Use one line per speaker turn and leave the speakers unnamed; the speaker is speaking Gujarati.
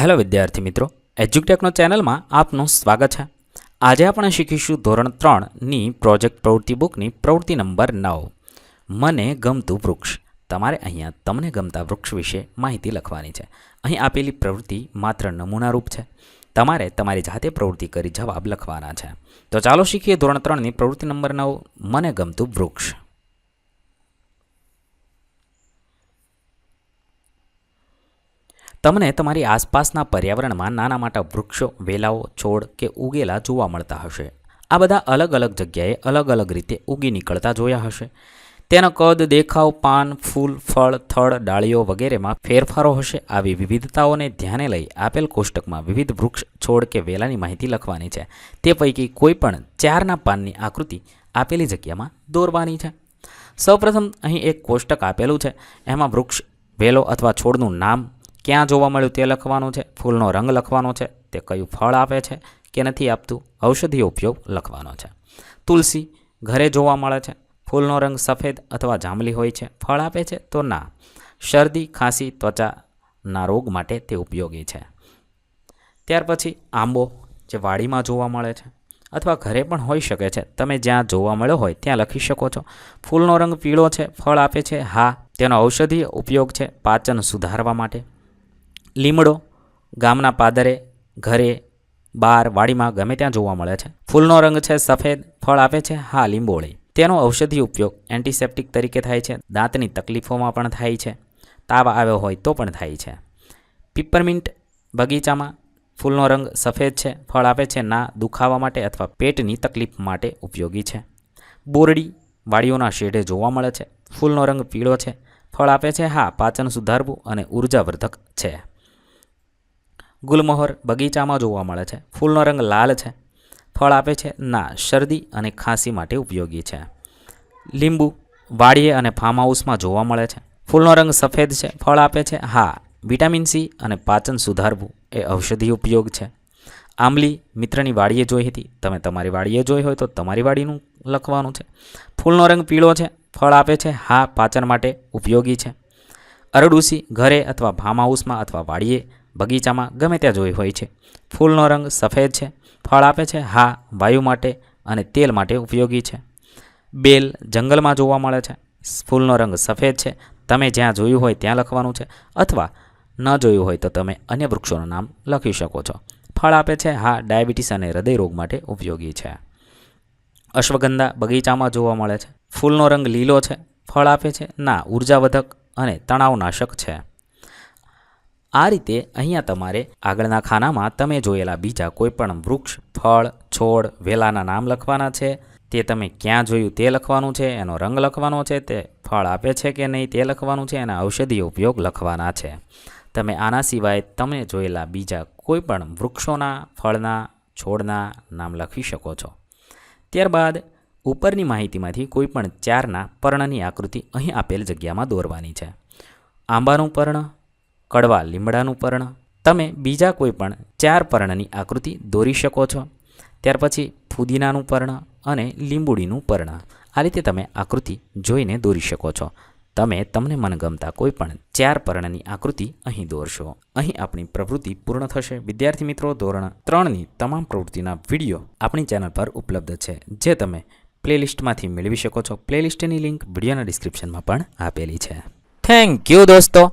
હેલો વિદ્યાર્થી મિત્રો, એજ્યુકટેકનો ચેનલમાં આપનું સ્વાગત છે. આજે આપણે શીખીશું ધોરણ ત્રણની પ્રોજેક્ટ પ્રવૃત્તિ બુકની પ્રવૃત્તિ નંબર નવ. મને ગમતું વૃક્ષ. તમારે અહીંયા તમને ગમતા વૃક્ષ વિશે માહિતી લખવાની છે. અહીં આપેલી પ્રવૃત્તિ માત્ર નમૂનારૂપ છે. તમારે તમારી જાતે પ્રવૃત્તિ કરી જવાબ લખવાના છે. તો ચાલો શીખીએ ધોરણ ત્રણની પ્રવૃત્તિ નંબર નવ, મને ગમતું વૃક્ષ. તમને તમારી આસપાસના પર્યાવરણમાં નાના મોટા વૃક્ષો, વેલાઓ, છોડ કે ઉગેલા જોવા મળતા હશે. આ બધા અલગ અલગ જગ્યાએ અલગ અલગ રીતે ઉગી નીકળતા જોયા હશે. તેનો કદ, દેખાવ, પાન, ફૂલ, ફળ, થડ, ડાળીઓ વગેરેમાં ફેરફારો હશે. આવી વિવિધતાઓને ધ્યાને લઈ આપેલ કોષ્ટકમાં વિવિધ વૃક્ષ, છોડ કે વેલાની માહિતી લખવાની છે. તે પૈકી કોઈ પણ ચારના પાનની આકૃતિ આપેલી જગ્યામાં દોરવાની છે. સૌપ્રથમ અહીં એક કોષ્ટક આપેલું છે. એમાં વૃક્ષ, વેલો અથવા છોડનું નામ ક્યાં જોવા મળ્યું તે લખવાનું છે, ફૂલનો રંગ લખવાનો છે, તે કયું ફળ આપે છે, કે નથી આપતું ઔષધીય ઉપયોગ લખવાનો છે. તુલસી ઘરે જોવા મળે છે, ફૂલનો રંગ સફેદ અથવા જાંબલી હોય છે, ફળ આપે છે તો ના. શરદી, ખાંસી ત્વચાના રોગ માટે તે ઉપયોગી છે. ત્યાર પછી આંબો જે વાડીમાં જોવા મળે છે અથવા ઘરે પણ હોઈ શકે છે, તમે જ્યાં જોવા મળ્યો હોય ત્યાં લખી શકો છો. ફૂલનો રંગ પીળો છે, ફળ આપે છે, હા. તેનો ઔષધીય ઉપયોગ છે, પાચન સુધારવા માટે. લીમડો ગામના પાદરે, ઘરે, બાર, વાડીમાં ગમે ત્યાં જોવા મળે છે. ફૂલનો રંગ છે સફેદ, ફળ આપે છે હા લીંબોળી. તેનો ઔષધિ ઉપયોગ એન્ટિસેપ્ટિક તરીકે થાય છે. દાંતની તકલીફોમાં પણ થાય છે. તાવ આવ્યો હોય તો પણ થાય છે. પીપરમિન્ટ બગીચામાં ફૂલનો રંગ સફેદ છે, ફળ આપે છે, ના દુખાવા માટે અથવા પેટની તકલીફ માટે ઉપયોગી છે. બોરડી વાડીઓના શેઢે જોવા મળે છે. ફૂલનો રંગ પીળો છે. ફળ આપે છે હા પાચન સુધારવું અને ઉર્જાવર્ધક છે. ગુલમોહર બગીચામાં જોવા મળે છે. ફૂલનો રંગ લાલ છે. ફળ આપે છે. ના, શરદી અને ખાંસી માટે ઉપયોગી છે. લીંબુ વાડીએ અને ફાર્મ હાઉસમાં જોવા મળે છે. ફૂલનો રંગ સફેદ છે. ફળ આપે છે. હા, વિટામિન સી અને પાચન સુધારવું એ ઔષધિ ઉપયોગ છે. આંબલી મિત્રની વાડીએ જોઈ હતી. તમે તમારી વાડીએ જોઈ હોય તો તમારી વાડીનું લખવાનું છે. ફૂલનો રંગ પીળો છે. ફળ આપે છે. હા, પાચન માટે ઉપયોગી છે. અરડુસી ઘરે અથવા ફાર્મ હાઉસમાં અથવા વાડીએ બગીચામાં ગમે ત્યાં જોઈ હોય છે. ફૂલનો રંગ સફેદ છે, ફળ આપે છે, હા, વાયુ માટે અને તેલ માટે ઉપયોગી છે. બેલ જંગલમાં જોવા મળે છે. ફૂલનો રંગ સફેદ છે, તમે જ્યાં જોયું હોય ત્યાં લખવાનું છે, અથવા ન જોયું હોય તો તમે અન્ય વૃક્ષોનું નામ લખી શકો છો. ફળ આપે છે, હા, ડાયાબિટીસ અને હૃદય રોગ માટે ઉપયોગી છે. અશ્વગંધા બગીચામાં જોવા મળે છે. ફૂલનો રંગ લીલો છે, ફળ આપે છે, ના ઉર્જાવર્ધક અને તણાવનાશક છે. આ રીતે અહીંયા તમારે આગળના ખાનામાં તમે જોયેલા બીજા કોઈપણ વૃક્ષ, ફળ, છોડ, વેલાના નામ લખવાના છે, તે તમે ક્યાં જોયું તે લખવાનું છે, એનો રંગ લખવાનો છે, તે ફળ આપે છે કે નહીં તે લખવાનું છે એના ઔષધીય ઉપયોગ લખવાના છે. તમે આના સિવાય તમે જોયેલા બીજા કોઈપણ વૃક્ષોના, ફળના, છોડના નામ લખી શકો છો. ત્યારબાદ ઉપરની માહિતીમાંથી કોઈ પણ ચારના પર્ણની આકૃતિ અહીં આપેલ જગ્યામાં દોરવાની છે. આંબાનું પર્ણ કડવા લીમડાનું પર્ણ. તમે બીજા કોઈ પણ ચાર પર્ણની આકૃતિ દોરી શકો છો. ત્યાર પછી ફુદીનાનું પર્ણ અને લીંબુડીનું પર્ણ. આ રીતે તમે આકૃતિ જોઈને દોરી શકો છો. તમે તમને મનગમતા કોઈ પણ ચાર પર્ણની આકૃતિ અહીં દોરશો. અહીં આપણી પ્રવૃત્તિ પૂર્ણ થશે. વિદ્યાર્થી મિત્રો, ધોરણ ત્રણની તમામ પ્રવૃત્તિના વીડિયો આપણી ચેનલ પર ઉપલબ્ધ છે, જે તમે પ્લેલિસ્ટમાંથી મેળવી શકો છો. પ્લેલિસ્ટની લિંક વિડીયોના ડિસ્ક્રિપ્શનમાં પણ આપેલી છે. થેન્ક યુ દોસ્તો.